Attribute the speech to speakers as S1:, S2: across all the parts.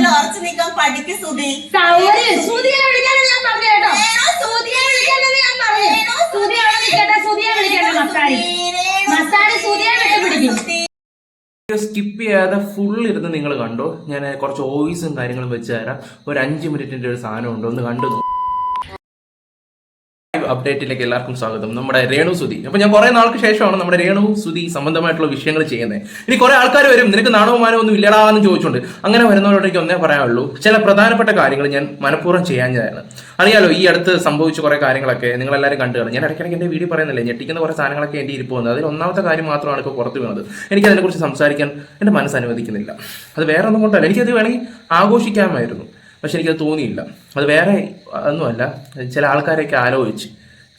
S1: ജീവിതത്തിൽ ഉറച്ചു നിൽക്കാൻ പഠിക്ക് സുധി.
S2: സൗകര്യം സുധിയെ വിളിക്കാനും ഞാൻ പറഞ്ഞു കേട്ടോ. സുധിയെ വിളിക്കാനും ഞാൻ പറഞ്ഞു സുധിയെ അവിടെ നിൽക്കട്ടെ സുധിയെ വിളിക്കട്ടെ മസ്താനി. മസ്താനി സുധിയെ വിട്ടുപിടിക്കും
S3: സ്കിപ്പ് ചെയ്യാതെ ഫുൾ ഇരുന്ന് നിങ്ങൾ കണ്ടോ? ഞാൻ കുറച്ച് ഓയിസും കാര്യങ്ങളും വെച്ച് തരാം. ഒരു അഞ്ച് മിനിറ്റിന്റെ ഒരു സാധനം ഉണ്ട് ഒന്ന് കണ്ടു അപ്ഡേറ്റിലേക്ക് എല്ലാവർക്കും സ്വാഗതം. നമ്മുടെ രേണു സുധി. അപ്പൊ ഞാൻ കുറെ നാൾക്ക് ശേഷമാണ് നമ്മുടെ രേണു സുധി സംബന്ധമായിട്ടുള്ള വിഷയങ്ങൾ ചെയ്യുന്നത്. ഇനി കുറെ ആൾക്കാർ വരും. നിനക്ക് നാണവുമാനോ ഒന്നും ഇല്ലടാ എന്ന് ചോദിച്ചുകൊണ്ട് അങ്ങനെ വരുന്നവരോടേക്ക് ഒന്നേ പറയാനുള്ളൂ. ചില പ്രധാനപ്പെട്ട കാര്യങ്ങൾ ഞാൻ മനഃപൂർവം ചെയ്യാഞ്ഞതാണ്. അറിയാലോ ഈ അടുത്ത് സംഭവിച്ച കുറെ കാര്യങ്ങളൊക്കെ നിങ്ങൾ എല്ലാവരും കണ്ടു കാണും. ഞാൻ ഇടയ്ക്കിടയ്ക്ക് എന്റെ വീഡിയോ പറയുന്നില്ലേ ഞെട്ടിക്കുന്ന കുറെ സാധനങ്ങളൊക്കെ എന്റെ ഇരിപ്പ് വന്നത് അതിൽ ഒന്നാമത്തെ കാര്യം മാത്രമാണ് ഇപ്പോൾ പുറത്തു വീണത്. എനിക്ക് അതിനെക്കുറിച്ച് സംസാരിക്കാൻ എന്റെ മനസ്സ് അനുവദിക്കുന്നില്ല. അത് വേറെ ഒന്നും കൊണ്ടല്ല. എനിക്കത് വേണമെങ്കിൽ ആഘോഷിക്കാമായിരുന്നു. പക്ഷെ എനിക്കത് തോന്നിയില്ല. അത് വേറെ ഒന്നുമല്ല ചില ആൾക്കാരെയൊക്കെ ആലോചിച്ച്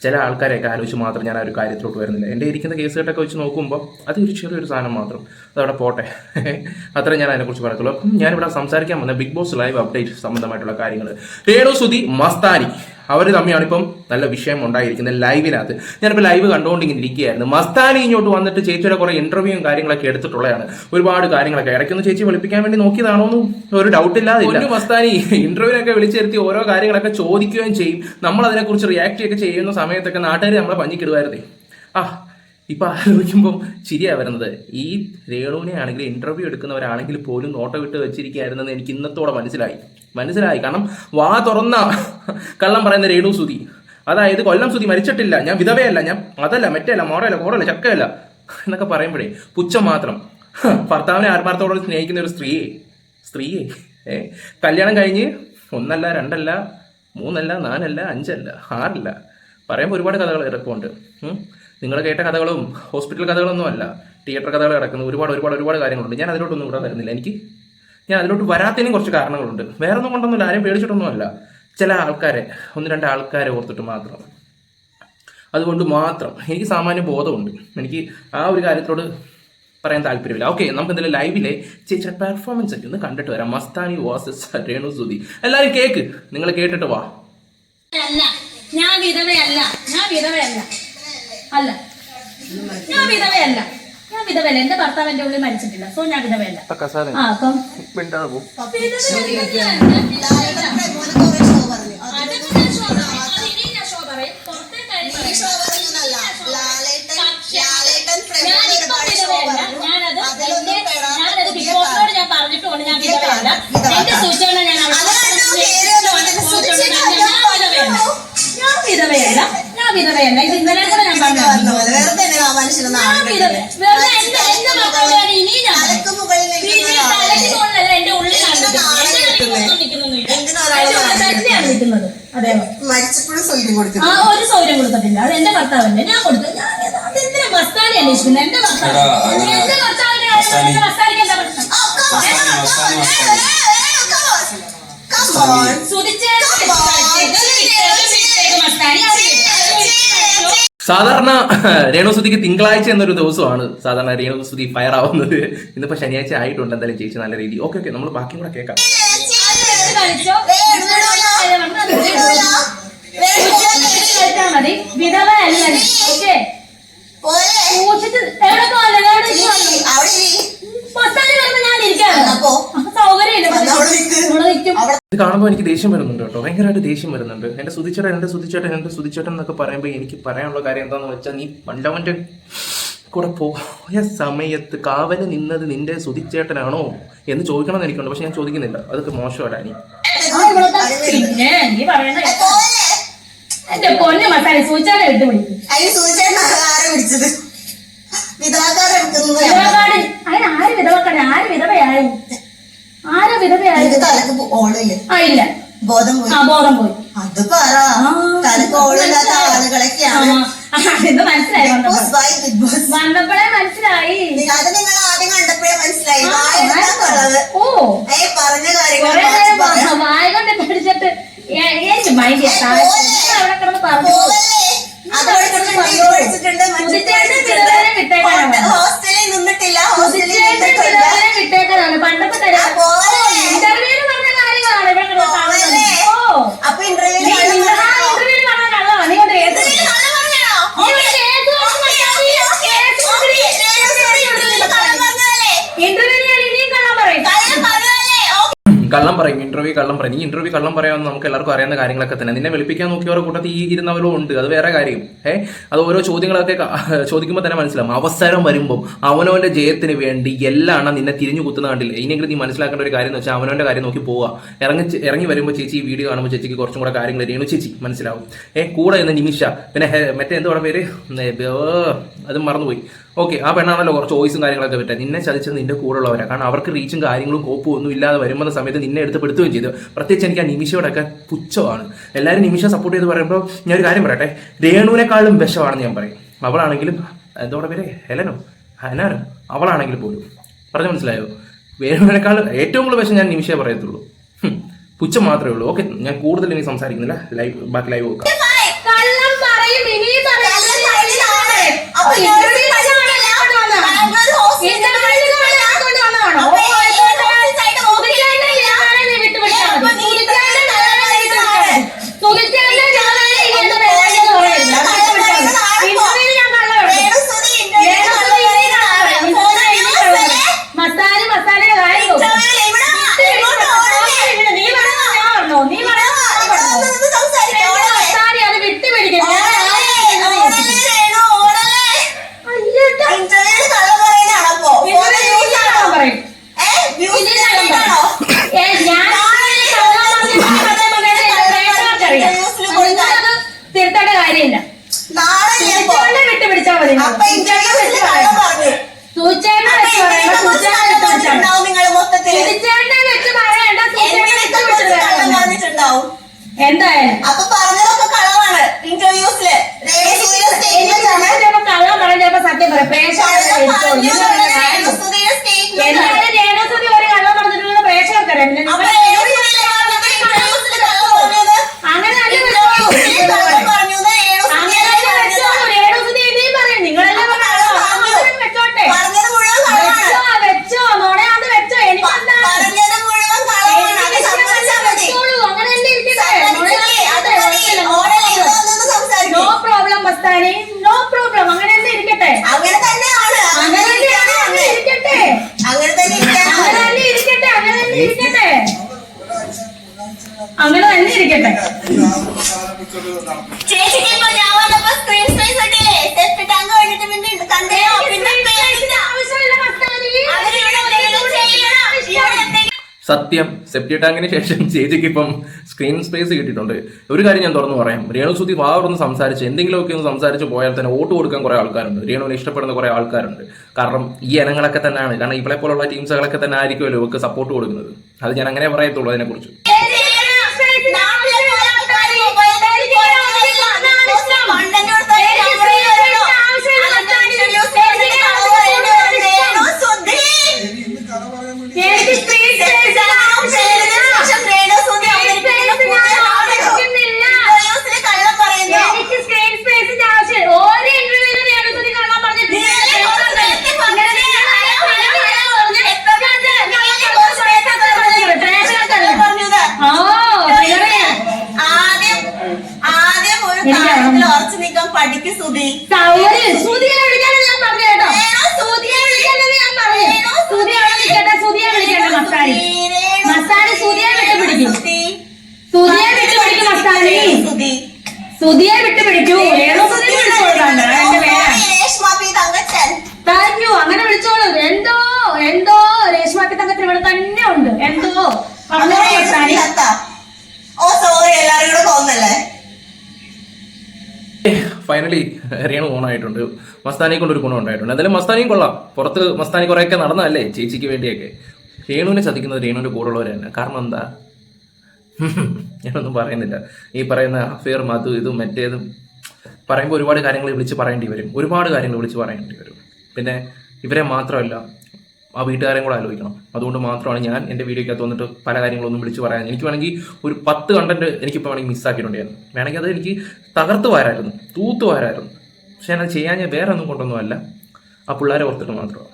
S3: ചില ആൾക്കാരെയൊക്കെ ആലോചിച്ച് മാത്രം ഞാൻ ആ ഒരു കാര്യത്തിലോട്ട് വരുന്നില്ല. എന്റെ ഇരിക്കുന്ന കേസുകെട്ടൊക്കെ വെച്ച് നോക്കുമ്പോൾ അത് ഒരു ചെറിയൊരു സാധനം മാത്രം. അതവിടെ പോട്ടെ. അത്രേ ഞാൻ അതിനെക്കുറിച്ച് പറയത്തുള്ളൂ. അപ്പം ഞാനിവിടെ സംസാരിക്കാൻ വന്ന ബിഗ് ബോസ് ലൈവ് അപ്ഡേറ്റ് സംബന്ധമായിട്ടുള്ള കാര്യങ്ങൾ രേണു സുധി മസ്താനി. അവർ തമ്മിലാണ് ഇപ്പം നല്ല വിഷയം ഉണ്ടായിരിക്കുന്നത് ലൈവിനകത്ത്. ഞാനിപ്പോൾ ലൈവ് കണ്ടുകൊണ്ടിങ്ങനെ ഇരിക്കുകയായിരുന്നു. മസ്താനി ഇങ്ങോട്ട് വന്നിട്ട് ചേച്ചിയുടെ കുറേ ഇന്റർവ്യൂവും കാര്യങ്ങളൊക്കെ എടുത്തിട്ടുള്ളതാണ്. ഒരുപാട് കാര്യങ്ങളൊക്കെ. ഇടയ്ക്കൊന്ന് ചേച്ചി വിളിപ്പിക്കാൻ വേണ്ടി നോക്കിയതാണോ എന്ന് ഒരു ഡൗട്ട് ഇല്ലാതില്ല. ഒരു മസ്താനി ഇന്റർവ്യൂവിനൊക്കെ വിളിച്ചിരുത്തി ഓരോ കാര്യങ്ങളൊക്കെ ചോദിക്കുകയും ചെയ്യും. നമ്മൾ അതിനെക്കുറിച്ച് റിയാക്ട് ഒക്കെ ചെയ്യുന്ന സമയത്തൊക്കെ നാട്ടുകാർ നമ്മളെ പഞ്ഞിക്കിടുമായിരുന്നേ. ആ ഇപ്പൊ ആലോചിക്കുമ്പോൾ ശരിയാ വരുന്നത്. ഈ രേണുവിനെ ആണെങ്കിലും ഇന്റർവ്യൂ എടുക്കുന്നവരാണെങ്കിൽ പോലും നോട്ട വിട്ട് വെച്ചിരിക്കുകയായിരുന്നെന്ന് എനിക്ക് ഇന്നത്തോടെ മനസ്സിലായി. മനസ്സിലായി? കാരണം വാ തുറന്ന കള്ളം പറയുന്ന രേണു സുതി അതായത് കൊല്ലം സുതി മരിച്ചിട്ടില്ല. ഞാൻ വിധവയല്ല. ഞാൻ അതല്ല മറ്റേല്ല മോറയല്ല കോടല്ല ചക്കയല്ല എന്നൊക്കെ പറയുമ്പോഴേ പുച്ഛം മാത്രം. ഭർത്താവിനെ ആത്മാർത്ഥത്തോടെ സ്നേഹിക്കുന്ന ഒരു സ്ത്രീയെ സ്ത്രീയെ ഏ കല്യാണം കഴിഞ്ഞ് ഒന്നല്ല രണ്ടല്ല മൂന്നല്ല നാലല്ല അഞ്ചല്ല ആറല്ല പറയുമ്പോൾ ഒരുപാട് കഥകൾ കിടപ്പുണ്ട് നിങ്ങൾ കേട്ട കഥകളും ഹോസ്പിറ്റൽ കഥകളൊന്നും അല്ല. തിയേറ്റർ കഥകൾ ഇറക്കുന്നു ഒരുപാട് ഒരുപാട് ഒരുപാട് കാര്യങ്ങളുണ്ട്. ഞാൻ അതിലോട്ടൊന്നും ഇവിടെ തരുന്നില്ല എനിക്ക് ഞാൻ അതിലോട്ട് വരാത്തതിനും കുറച്ച് കാരണങ്ങളുണ്ട്. വേറെ ഒന്നും കൊണ്ടൊന്നുമില്ല. ആരും പേടിച്ചിട്ടൊന്നുമല്ല. ചില ആൾക്കാരെ ഒന്ന് രണ്ട് ആൾക്കാരെ ഓർത്തിട്ട് മാത്രം. അതുകൊണ്ട് മാത്രം. എനിക്ക് സാമാന്യ ബോധമുണ്ട്. എനിക്ക് ആ ഒരു കാര്യത്തോട് പറയാൻ താല്പര്യമില്ല. ഓക്കെ നമുക്ക് എന്തായാലും ലൈവിലെ ചേച്ചിയുടെ പെർഫോമൻസ് ഒക്കെ ഒന്ന് കണ്ടിട്ട് വരാം. മസ്താനി വാസസ് രേണു സുധി. എല്ലാവരും കേക്ക്. നിങ്ങൾ കേട്ടിട്ട് വാ.
S2: ഞാൻ വിധവയല്ല. ഞാൻ വിധവയല്ല. അല്ല. ഞാൻ വിധവയല്ല. ഞാൻ വിധവയല്ല എന്റെ ഭർത്താവ് എന്റെ ഉള്ളിൽ മരിച്ചിട്ടില്ല സോ ഞാൻ വിധവല്ല ആ അപ്പം ഞാൻ പറഞ്ഞിട്ടുണ്ട് ഞാൻ എന്റെ സൂചന ഞാൻ ഞാൻ വിധവയല്ല ഞാൻ വിധവയല്ല ഇത് ഇന്നലെ കൂടെ ഞാൻ പറഞ്ഞു
S1: വെറുതെ ആ മനുഷ്യനെ
S2: ഞാൻ വിധവ വെറുതെ എന്റെ എന്റെ ഭർത്താവിനാണ് ഇനി
S1: തലക്ക് മുകളിൽ. എന്തിനാ
S2: അതെ.
S1: മരിച്ചപ്പോഴും സൗകര്യം കൊടുത്തു
S2: ആ ഒരു സൗകര്യം കൊടുത്തിട്ടില്ല. അത് എന്റെ ഭർത്താവല്ലേ? ഞാൻ കൊടുത്തു. ഞാൻ അതെന്തിനാ മസ്താനി അന്വേഷിക്കുന്നത് എന്റെ ഭർത്താവ്. എന്റെ ഭർത്താവിന്റെ കാര്യം
S4: മസ്താനി.
S2: എന്റെ മസ്താനിക്ക് എന്താ പ്രശ്നം?
S4: മസ്താനി, മസ്താനി, മസ്താനി.
S2: സുതിച്ചേട്ടൻ മസ്താനി അവർ
S3: സാധാരണ രേണുസുതിക്ക് തിങ്കളാഴ്ച എന്നൊരു ദിവസമാണ് സാധാരണ രേണുസുതി ഫയർ ആവുന്നത് ഇന്നിപ്പോ ശനിയാഴ്ച ആയിട്ടുണ്ട് എന്തായാലും ചേച്ചി നല്ല രീതി ഓക്കെ ഓക്കെ നമ്മൾ ബാക്കി കൂടെ കേൾക്കാം കാണുമ്പോൾ എനിക്ക് ദേഷ്യം വരുന്നുണ്ട് കേട്ടോ. ഭയങ്കരമായിട്ട് ദേഷ്യം വരുന്നുണ്ട്. എന്റെ സുതിച്ചേട്ടൻ എന്റെ സുതിച്ചേട്ടൻ എന്റെ സുതിച്ചേട്ടൻ എന്നൊക്കെ പറയുമ്പോൾ എനിക്ക് പറയാനുള്ള കാര്യം എന്താന്ന് വെച്ചാൽ നീ പണ്ടവന്റെ കൂടെ പോയ സമയത്ത് കാവൽ നിന്നത് നിന്റെ സുതിച്ചേട്ടനാണോ എന്ന് ചോദിക്കണമെന്ന് എനിക്കുണ്ട്. പക്ഷെ ഞാൻ ചോദിക്കുന്നില്ല. അതൊക്കെ മോശമാണ് നീ
S2: ആ, നീ പറയണ എന്റെ പൊന്നു മസാല
S1: സൂചന ആരെ പിടിച്ചത് വിധവാക്കാരെ എടുക്കുന്നത്
S2: വിധവക്കാട് അതിന് ആര് വിധവക്കാട് ആര് വിധവയായി? ആരാ വിധവയായി
S1: നിനക്ക് തലക്ക് ഓളില്ലേ?
S2: ആ ഇല്ല.
S1: ബോധം പോയി.
S2: ആ ബോധം പോയി.
S1: അത് പറ തലക്ക് ഓളില്ലാത്ത ആളുകളൊക്കെയാണ്.
S2: ഇത് മനസ്സിലായി വന്നപ്പോഴേ മനസ്സിലായി.
S1: അത് നിങ്ങൾ ആദ്യം കണ്ടപ്പോഴേ മനസ്സിലായി.
S2: ഓ.
S1: ഏ പറഞ്ഞ കാര്യങ്ങൾ.
S2: വായ കൊണ്ട് പിടിച്ചിട്ട് എ- എനിക്ക് മൈൻഡ് അവിടെ കിടന്ന് പറഞ്ഞു
S1: പോവല്ലേ?
S2: വിധവരെ വിട്ടേക്കാനാണ് തരാം
S1: ആ, പോവല്ലേ?
S2: ഇന്റർവ്യൂൽ പറഞ്ഞ കാര്യങ്ങളാണ് ഇവിടെ കിടന്ന്
S1: പോവല്ലേ?
S2: കാണുന്നത്. ഓ
S1: അപ്പൊ ഇന്റർവ്യൂ
S2: നീ ഇന്റർ- ആ ഇന്റർവ്യൂൽ പറഞ്ഞ കള്ളമാണ്. നീ കൊണ്ട് ഏത് നീ ഇവിടെ കേസ് കൊടുത്ത് മതി. കേസ് കൊടുത്ത് ഇന്റർവ്യൂൽ ഞാൻ ഇനിയും കള്ളം പറയും
S3: ഇന്റർവ്യൂ കള്ളം പറയും. നീ ഇന്റർവ്യൂ കള്ളം പറയാമെന്ന് നമുക്ക് എല്ലാവർക്കും അറിയാവുന്ന കാര്യങ്ങളൊക്കെ തന്നെ. നിന്നെ വിളിപ്പിക്കാൻ നോക്കിയവരുടെ കൂട്ടത്തിൽ ഈ ഇരുന്നവരും ഉണ്ട്. അത് വേറെ കാര്യം. ഏ? അത് ഓരോ ചോദ്യങ്ങളൊക്കെ ചോദിക്കുമ്പോൾ തന്നെ മനസ്സിലാവും. അവസരം വരുമ്പോൾ അവനവന്റെ ജയത്തിന് വേണ്ടി എല്ലാം നിന്നെ തിരിഞ്ഞു കുത്തുന്ന കണ്ടില്ല? ഇനിയെങ്കിലും നീ മനസ്സിലാക്കേണ്ട ഒരു കാര്യം എന്ന് വെച്ചാൽ അവനവന്റെ കാര്യം നോക്കി പോവുക ഇറങ്ങി ഇറങ്ങി വരുമ്പോൾ ചേച്ചി ഈ വീഡിയോ കാണുമ്പോൾ ചേച്ചിക്ക് കുറച്ചും കൂടെ കാര്യങ്ങൾ രേണു ചേച്ചി മനസ്സിലാവും. ഏ? കൂടെ എന്ന നിമിഷ. പിന്നെ മറ്റേ എന്തുവാണ് പേര്? അത് മറന്നുപോയി. ഓക്കെ ആ പെണ്ണാണല്ലോ കുറച്ച് ചോയ്സും കാര്യങ്ങളൊക്കെ പറ്റുക നിന്നെ ചതിച്ചത് നിന്റെ കൂടെ ഉള്ളവരാണ് കാരണം അവർക്ക് റീച്ചും കാര്യങ്ങളും കോപ്പും ഒന്നും ഇല്ലാതെ വരുമ്പോൾ സമയത്ത് നിന്നെ എടുത്ത് പെടുത്തുകയും ചെയ്തു. പ്രത്യേകിച്ച് എനിക്ക് ആ നിമിഷയോടൊക്കെ പുച്ഛമാണ്. എല്ലാവരും നിമിഷം സപ്പോർട്ട് ചെയ്ത് പറയുമ്പോൾ ഞാൻ ഒരു കാര്യം പറയട്ടെ? രേണുവിനെക്കാളും വിഷമാണെന്ന് ഞാൻ പറയും. അവളാണെങ്കിലും എന്തോടെ പേര്? ഹെലനോ? ഹനാനോ? അവളാണെങ്കിൽ പോലും. പറഞ്ഞു മനസ്സിലായോ? വേണുവിനേക്കാളും ഏറ്റവും കൂടുതൽ വിഷം ഞാൻ നിമിഷയെ പറയത്തുള്ളൂ. പുച്ഛം മാത്രമേ ഉള്ളൂ. ഓക്കെ ഞാൻ കൂടുതൽ ഇനി സംസാരിക്കുന്നില്ല. ലൈവ് ബാക്കി ലൈവ് നോക്കാം.
S2: ചെയ്യണം തന്നെ ഇരിക്കട്ടെ.
S3: സത്യം സെപ്റ്റി ടാങ്കിന് ശേഷം ചേച്ചിക്ക് ഇപ്പം സ്ക്രീൻ സ്പേസ് കിട്ടിയിട്ടുണ്ട്. ഒരു കാര്യം ഞാൻ തുറന്നു പറയാം. രേണു സുധി വാറൊന്ന് സംസാരിച്ച് എന്തെങ്കിലുമൊക്കെ ഒന്ന് സംസാരിച്ച് പോയാൽ തന്നെ വോട്ട് കൊടുക്കാൻ കുറെ ആൾക്കാരുണ്ട്. രേണുവിനെ ഇഷ്ടപ്പെടുന്ന കുറെ ആൾക്കാരുണ്ട്. കാരണം ഈ ഇനങ്ങളൊക്കെ തന്നെയാണ്. കാരണം ഇവളെ പോലുള്ള ടീംസുകളൊക്കെ തന്നെ ആയിരിക്കുമല്ലോ ഇവർക്ക് സപ്പോർട്ട് കൊടുക്കുന്നത്. അത് ഞാൻ അങ്ങനെ പറയത്തുള്ളൂ അതിനെക്കുറിച്ച്
S2: എനിക്ക് സ്ക്രീൻ സ്പേസ് ആവശ്യമില്ല എനിക്ക് സ്ക്രീൻ സ്പേസിന്റെ ആവശ്യം ഓരോ ഇന്റർവ്യൂവിലും രേണുസുതി കള്ളം പറഞ്ഞിട്ടില്ല
S1: ഉറച്ചു നിൽക്കാൻ സുധി
S2: സൗകര്യം സുതിയെ വിളിക്കാനും ഞാൻ പറഞ്ഞു കേട്ടോ. സുതിയെ വിളിക്കാനും ഞാൻ പറഞ്ഞു സുതിയെ വിളിക്കട്ടെ സുതിയെ വിളിക്കട്ടെ മസ്താനി. മസ്താനി സുതിയെ വിട്ട് പിടിക്കും. സുതിയെ വിട്ട് പിടിക്കും മസ്താനി. സുതിയെ വിട്ട് പിടിക്കൂ. ഏതോ സുതിയെ വിളിച്ചോളാം എന്റെ പേരാണ്. താങ്ക് യു അങ്ങനെ വിളിച്ചോളൂ. എന്തോ എന്തോ രേഷ്മാക്കി തങ്കത്തിന് ഇവിടെ തന്നെ ഉണ്ട് എന്തോ? പറഞ്ഞോളൂ മസ്താനി
S1: ഓ സോറി എല്ലാരും കൂടെ തോന്നല്ലേ
S3: ഫൈനലി രേണു ഓണായിട്ടുണ്ട് മസ്താനി കൊണ്ട് ഒരു ഗുണം ഉണ്ടായിട്ടുണ്ട്. എന്തായാലും മസ്താനിയും കൊള്ളാം. പുറത്ത് മസ്താനി കുറേയൊക്കെ നടന്നതല്ലേ? ചേച്ചിക്ക് വേണ്ടിയൊക്കെ. രേണുവിനെ ചതിക്കുന്നത് രേണുവിന്റെ കൂടെയുള്ളവർ തന്നെ. കാരണം എന്താ? ഞാനൊന്നും പറയുന്നില്ല. ഈ പറയുന്ന അഫെയർ മധു ഇതും മറ്റേതും പറയുമ്പോൾ ഒരുപാട് കാര്യങ്ങൾ വിളിച്ച് പറയേണ്ടി വരും. ഒരുപാട് കാര്യങ്ങൾ വിളിച്ച് പറയേണ്ടി വരും. പിന്നെ ഇവരെ മാത്രമല്ല ആ വീട്ടുകാരെയും കൂടെ ആലോചിക്കണം. അതുകൊണ്ട് മാത്രമാണ് ഞാൻ എന്റെ വീഡിയോക്കകത്ത് വന്നിട്ട് പല കാര്യങ്ങളൊന്നും വിളിച്ച് പറയാൻ. എനിക്ക് വേണമെങ്കിൽ ഒരു പത്ത് കണ്ടന്റ് എനിക്കിപ്പോൾ വേണമെങ്കിൽ മിസ്സാക്കിയിട്ടുണ്ടായിരുന്നു വേണമെങ്കിൽ അത് എനിക്ക് തകർത്ത് വാരായിരുന്നു തൂത്ത് വാരായിരുന്നു പക്ഷെ ഞാൻ ചെയ്യാൻ ഞാൻ വേറെ ഒന്നും കൊണ്ടൊന്നുമല്ല ആ പിള്ളേരെ ഓർത്തിട്ട് മാത്രമാണ്.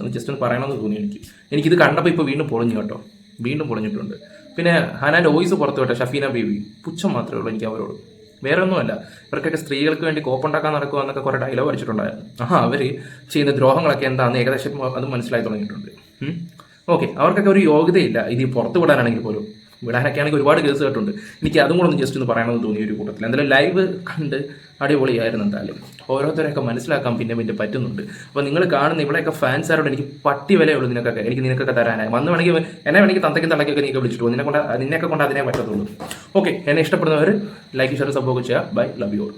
S3: അത് ജസ്റ്റ് ഒന്ന് പറയണമെന്ന് തോന്നി എനിക്ക്. എനിക്കിത് കണ്ടപ്പോൾ ഇപ്പോൾ വീണ്ടും പൊളിഞ്ഞു കേട്ടോ. വീണ്ടും പൊളിഞ്ഞിട്ടുണ്ട്. പിന്നെ ഹനാന്റെ വോയിസ് പുറത്തു വിട്ട ഷഫീന ബേബി. പുച്ഛം മാത്രമേ ഉള്ളൂ എനിക്ക് അവരോട്. വേറെ ഒന്നുമല്ല ഇവർക്കൊക്കെ സ്ത്രീകൾക്ക് വേണ്ടി കോപ്പുണ്ടാക്കാൻ നടക്കുക എന്നൊക്കെ കുറെ ഡയലോഗ് അടിച്ചിട്ടുണ്ടായിരുന്നു ആ അവർ ചെയ്യുന്ന ദ്രോഹങ്ങളൊക്കെ എന്താണെന്ന് ഏകദേശം അത് മനസ്സിലായി തുടങ്ങിയിട്ടുണ്ട്. ഓക്കെ അവർക്കൊക്കെ ഒരു യോഗ്യതയില്ല. ഇത് പുറത്തു വിടാനാണെങ്കിൽ പോലും. വിടാനൊക്കെ ആണെങ്കിൽ ഒരുപാട് കേസ് കേട്ടുണ്ട് എനിക്ക് അതും കൂടെ ഒന്ന് ജസ്റ്റ് ഒന്ന് പറയണമെന്ന് തോന്നി ഒരു കൂട്ടത്തിൽ. എന്തായാലും ലൈവ് കണ്ട് അടിപൊളിയായിരുന്നു എന്തായാലും. ഓരോരുത്തരെയൊക്കെ മനസ്സിലാക്കാൻ പിന്നെ പിന്നെ പറ്റുന്നുണ്ട്. അപ്പോൾ നിങ്ങൾ കാണുന്ന ഇവിടെയൊക്കെ ഫാൻസാരോട് എനിക്ക് പട്ടി വിലയുള്ളൂ നിനക്കൊക്കെ. എനിക്ക് നിനക്കൊക്കെ തരാനായി. വന്ന് വേണമെങ്കിൽ എന്നെ വേണമെങ്കിൽ തന്തയ്ക്കും തള്ളക്കൊക്കെ നീക്ക് വിളിച്ചിട്ട് പോകും നിന്നെ കൊണ്ട് നിന്നെയൊക്കെ കൊണ്ട് അതിനെ പറ്റത്തുള്ളൂ. ഓക്കെ എന്നെ ഇഷ്ടപ്പെടുന്നവർ ലൈക്ക് ഷെയർ സപ്പോർട്ട് ചെയ്യുക. Bye love you